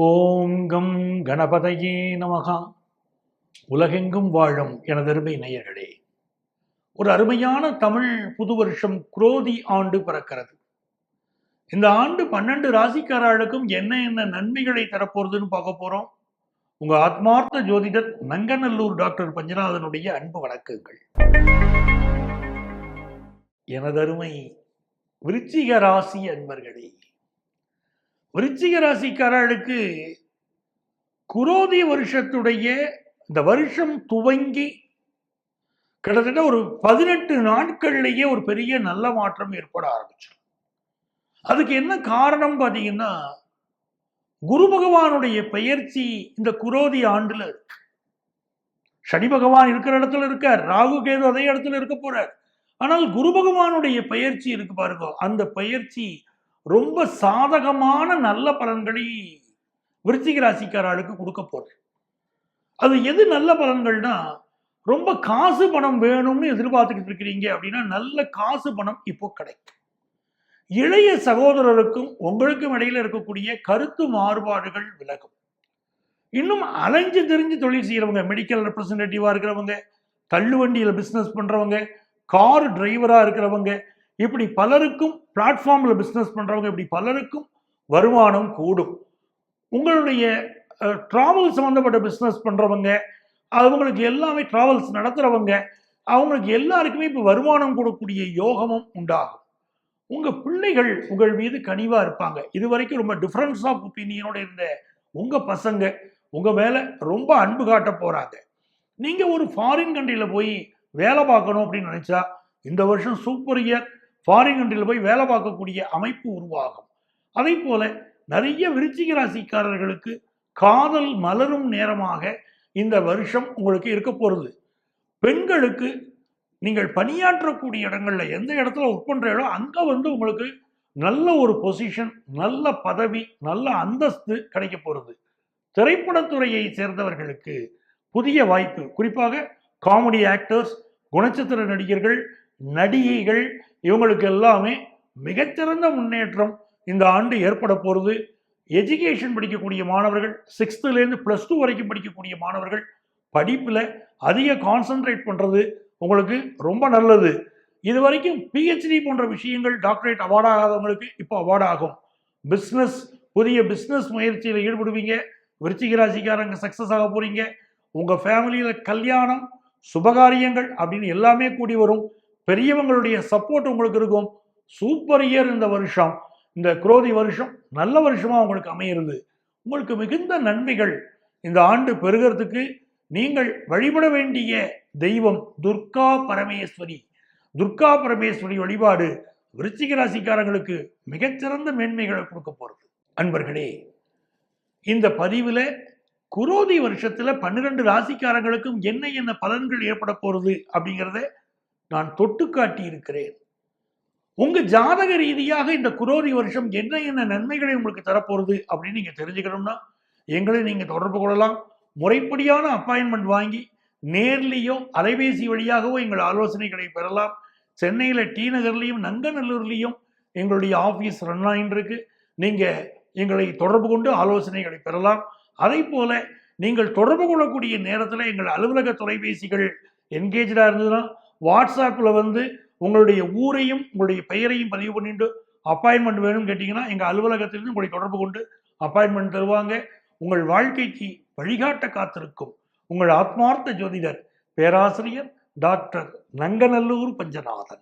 ஓங்கம் கணபதையே நமகா. உலகெங்கும் வாழும் எனதருமை நேயர்களே ஒரு அருமையான தமிழ் புது வருஷம் குரோதி ஆண்டு பிறக்கிறது. இந்த ஆண்டு பன்னெண்டு ராசிக்காரர்களுக்கும் என்ன என்ன நன்மைகளை தரப்போறதுன்னு பார்க்க போறோம். உங்க ஆத்மார்த்த ஜோதிடர் நங்கநல்லூர் டாக்டர் பஞ்சநாதனுடைய அன்பு வணக்கங்கள். எனதருமை விருச்சிக ராசி அன்பர்களே விருச்சிக ராசிக்காரர்களுக்கு குரோதி வருஷத்துடைய இந்த வருஷம் துவங்கி கிட்டத்தட்ட ஒரு பதினெட்டு நாட்கள்லேயே ஒரு பெரிய நல்ல மாற்றம் ஏற்பட ஆரம்பிச்சிடும். அதுக்கு என்ன காரணம் பார்த்தீங்கன்னா குரு பகவானுடைய பெயர்ச்சி இந்த குரோதி ஆண்டுல இருக்கு. சனி பகவான் இருக்கிற இடத்துல இருக்கார் ராகு கேது அதே இடத்துல இருக்க போறார். ஆனால் குரு பகவானுடைய பெயர்ச்சி இருக்கு பாருங்க அந்த பெயர்ச்சி ரொம்ப சாதகமான நல்ல பலன்களை விருச்சிக ராசிக்காரர்களுக்கு கொடுக்க போறேன். அது எது நல்ல பலன்கள்னா ரொம்ப காசு பணம் வேணும்னு எதிர்பார்த்துக்கிட்டு இருக்கிறீங்க அப்படின்னா நல்ல காசு பணம் இப்போ கிடைக்கும். இளைய சகோதரருக்கும் உங்களுக்கும் இடையில இருக்கக்கூடிய கருத்து மாறுபாடுகள் விலகும். இன்னும் அலைஞ்சு தெரிஞ்சு தொழில் செய்கிறவங்க மெடிக்கல் ரெப்ரசன்டேட்டிவா இருக்கிறவங்க தள்ளுவண்டியில் பிஸ்னஸ் பண்ணுறவங்க கார் டிரைவராக இருக்கிறவங்க இப்படி பலருக்கும் பிளாட்ஃபார்மில் பிஸ்னஸ் பண்ணுறவங்க இப்படி பலருக்கும் வருமானம் கூடும். உங்களுடைய ட்ராவல் சம்மந்தப்பட்ட பிஸ்னஸ் பண்ணுறவங்க அவங்களுக்கு எல்லாமே ட்ராவல்ஸ் நடத்துகிறவங்க அவங்களுக்கு எல்லாருக்குமே இப்போ வருமானம் கூடக்கூடிய யோகமும் உண்டாகும். உங்கள் பிள்ளைகள் உங்கள் மீது கனிவாக இருப்பாங்க. இது வரைக்கும் ரொம்ப டிஃப்ரென்ஸ் ஆஃப் ஒப்பீனியனோட இருந்த உங்கள் பசங்க உங்கள் மேலே ரொம்ப அன்பு காட்ட போகிறாங்க நீங்கள் ஒரு ஃபாரின் கண்ட்ரியில் போய் வேலை பார்க்கணும் அப்படின்னு நினச்சா இந்த வருஷம் சூப்பர் இயர் ஃபாரின் கண்ட்ரியில் போய் வேலை பார்க்கக்கூடிய அமைப்பு உருவாகும். அதே போல நிறைய விருச்சிக ராசிக்காரர்களுக்கு காதல் மலரும் நேரமாக இந்த வருஷம் உங்களுக்கு இருக்க போகிறது பெண்களுக்கு நீங்கள் பணியாற்றக்கூடிய இடங்கள்ல எந்த இடத்துல ஒர்க் பண்ணுறீங்களோ அங்கே வந்து உங்களுக்கு நல்ல ஒரு பொசிஷன் நல்ல பதவி நல்ல அந்தஸ்து கிடைக்க போகிறது திரைப்படத்துறையை சேர்ந்தவர்களுக்கு புதிய வாய்ப்பு. குறிப்பாக காமெடி ஆக்டர்ஸ் குணச்சித்திர நடிகர்கள் நடிகைகள் இவங்களுக்கு எல்லாமே மிகச்சிறந்த முன்னேற்றம் இந்த ஆண்டு ஏற்பட போகிறது எஜுகேஷன் படிக்கக்கூடிய மாணவர்கள் சிக்ஸ்த்துலேருந்து ப்ளஸ் டூ வரைக்கும் படிக்கக்கூடிய மாணவர்கள் படிப்பில் அதிக கான்சன்ட்ரேட் பண்ணுறது உங்களுக்கு ரொம்ப நல்லது. இது வரைக்கும் பிஹெச்டி போன்ற விஷயங்கள் டாக்டரேட் அவார்ட் ஆகாதவங்களுக்கு இப்போ அவார்ட் ஆகும். பிஸ்னஸ் புதிய பிஸ்னஸ் முயற்சியில் ஈடுபடுவீங்க. விருச்சிக ராசிக்காரங்க சக்ஸஸ் ஆக போகிறீங்க உங்கள் ஃபேமிலியில் கல்யாணம் சுபகாரியங்கள் அப்படின்னு எல்லாமே கூடி வரும். பெரியவங்களுடைய சப்போர்ட் உங்களுக்கு இருக்கும். சூப்பர் இயர் இந்த வருஷம். இந்த குரோதி வருஷம் நல்ல வருஷமாக உங்களுக்கு அமையிறது. உங்களுக்கு மிகுந்த நன்மைகள். இந்த ஆண்டு பெறுகிறதுக்கு நீங்கள் வழிபட வேண்டிய தெய்வம் துர்கா பரமேஸ்வரி. துர்கா பரமேஸ்வரி வழிபாடு விருச்சிக ராசிக்காரங்களுக்கு மிகச்சிறந்த மேன்மைகளை கொடுக்க போகிறது. அன்பர்களே இந்த பதிவில் குரோதி வருஷத்தில் பன்னிரெண்டு ராசிக்காரங்களுக்கும் என்ன என்ன பலன்கள் ஏற்பட போகிறது அப்படிங்கிறத நான் தொட்டு காட்டியிருக்கிறேன். உங்க ஜாதக ரீதியாக இந்த குரோதி வருஷம் என்ன என்ன நன்மைகளை உங்களுக்கு தரப்போகிறது அப்படின்னு நீங்க தெரிஞ்சுக்கணும்னா எங்களை நீங்க தொடர்பு கொள்ளலாம். முறைப்படியான அப்பாயின்மெண்ட் வாங்கி நேர்லேயோ அலைபேசி வழியாகவோ எங்கள் ஆலோசனைகளை பெறலாம். சென்னையில் டி நகர்லேயும் நங்கநல்லூர்லேயும் எங்களுடைய ஆஃபீஸ் ரன் ஆகிட்டு நீங்கள் எங்களை தொடர்பு கொண்டு ஆலோசனைகளை பெறலாம். அதே போல நீங்கள் தொடர்பு கொள்ளக்கூடிய நேரத்தில் எங்கள் அலுவலக தொலைபேசிகள் என்கேஜாக இருந்ததுன்னா வாட்ஸ்அப்பில் வந்து உங்களுடைய ஊரையும் உங்களுடைய பெயரையும் பதிவு பண்ணிட்டு அப்பாயின்மெண்ட் வேணும்னு கேட்டிங்கன்னா எங்கள் அலுவலகத்திலிருந்து உங்களை தொடர்பு கொண்டு அப்பாயின்மெண்ட் தருவாங்க. உங்கள் வாழ்க்கைக்கு வழிகாட்ட காத்திருக்கும் உங்கள் ஆத்மார்த்த ஜோதிடர் பேராசிரியர் டாக்டர் நங்கநல்லூர் பஞ்சநாதன்.